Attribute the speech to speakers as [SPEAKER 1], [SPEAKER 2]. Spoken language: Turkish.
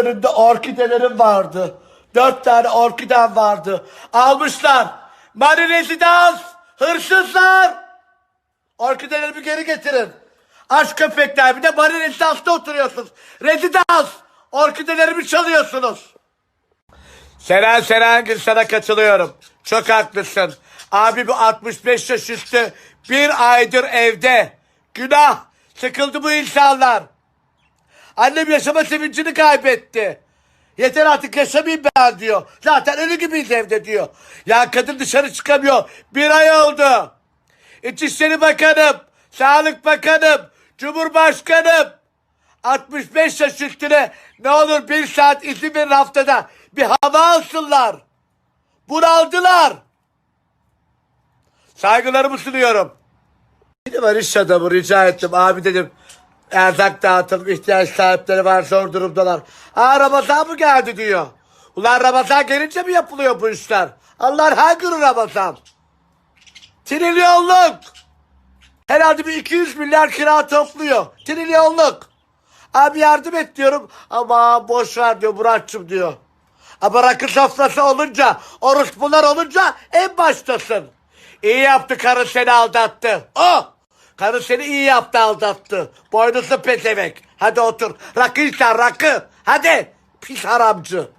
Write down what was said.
[SPEAKER 1] önünde orkidelerim vardı. Dört tane orkidem vardı. Almışlar. Mari rezidans. Hırsızlar. Orkidelerimi geri getirin. Aç köpekler bir de Mari rezidansta oturuyorsunuz. Rezidans. Orkidelerimi çalıyorsunuz. Seren Serengil sana katılıyorum. Çok haklısın. Abi bu 65 yaş üstü bir aydır evde. Günah. Sıkıldı bu insanlar. Annem yaşama sevincini kaybetti. Yeter artık yaşamayayım ben diyor. Zaten ölü gibiyiz evde diyor. Ya kadın dışarı çıkamıyor. Bir ay oldu. İçişleri Bakanım, Sağlık Bakanım, Cumhurbaşkanım. 65 yaş üstüne ne olur bir saat izin verin haftada. Bir hava alsınlar. Bunaldılar. Saygılarımı sunuyorum. Bir var iş adamı rica ettim. Abi dedim erzak dağıtın ihtiyaç sahipleri var zor durumdalar. Aa Ramazan mı geldi diyor. Ulan Ramazan gelince mi yapılıyor bu işler? Allah günü Ramazan. Trilyonluk. Herhalde bir 200 milyar kira topluyor. Trilyonluk. Abi yardım et diyorum. Ama boş ver diyor Muratçım diyor. Ama rakı sofrası olunca, orospular olunca en baştasın. İyi yaptı karı seni aldattı. O! Karı seni iyi yaptı aldattı. Boynuzlu pezevenk. Hadi otur. Rakı içsen rakı. Hadi. Pis haramcı.